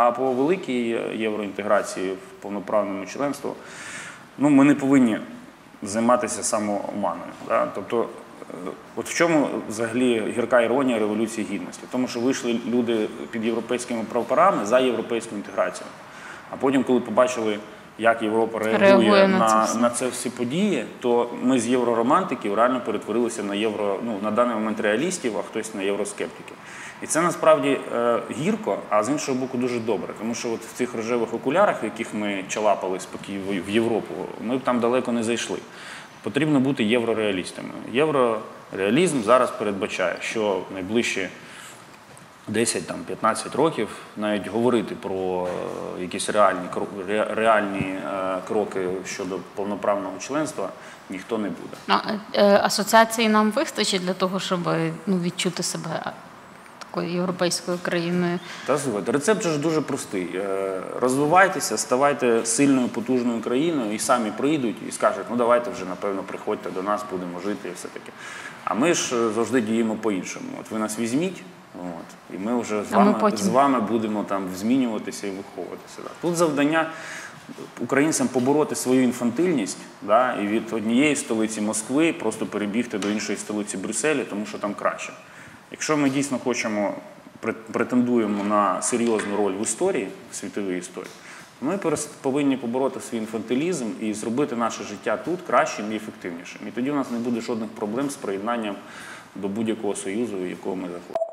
А по великій євроінтеграції в повноправному членству ну ми не повинні займатися самооманою. Да? Тобто, е, от в чому взагалі гірка іронія революції гідності? Тому що вийшли люди під європейськими прапорами за європейську інтеграцію. А потім, коли побачили, як Європа реагує, Реагує на на, це на, це всі події, то ми з євроромантиків реально перетворилися на євро, ну на даний момент реалістів, а хтось на євроскептиків. І це насправді е, гірко, а з іншого боку, дуже добре. Тому що от в цих рожевих окулярах, в яких ми чалапали спокій в Європу, ми б там далеко не зайшли. Потрібно бути єврореалістами. Єврореалізм зараз передбачає, що найближчі 10-15 років навіть говорити про е, якісь реальні, реальні е, кроки щодо повноправного членства ніхто не буде. А, е, асоціації нам вистачить для того, щоб ну, відчути себе такою європейською країною. Та слухайте, рецепт ж дуже простий. Розвивайтеся, ставайте сильною, потужною країною і самі прийдуть і скажуть, ну давайте вже, напевно, приходьте до нас, будемо жити і все таке. А ми ж завжди діємо по-іншому. От ви нас візьміть, от, і ми вже з вами, потім. з вами будемо там змінюватися і виховуватися. Да. Тут завдання українцям побороти свою інфантильність да, і від однієї столиці Москви просто перебігти до іншої столиці Брюсселя, тому що там краще. Якщо ми дійсно хочемо претендуємо на серйозну роль в історії, в світовій історії, ми повинні побороти свій інфантилізм і зробити наше життя тут кращим і ефективнішим. І тоді у нас не буде жодних проблем з приєднанням до будь-якого союзу, в якого ми захочемо.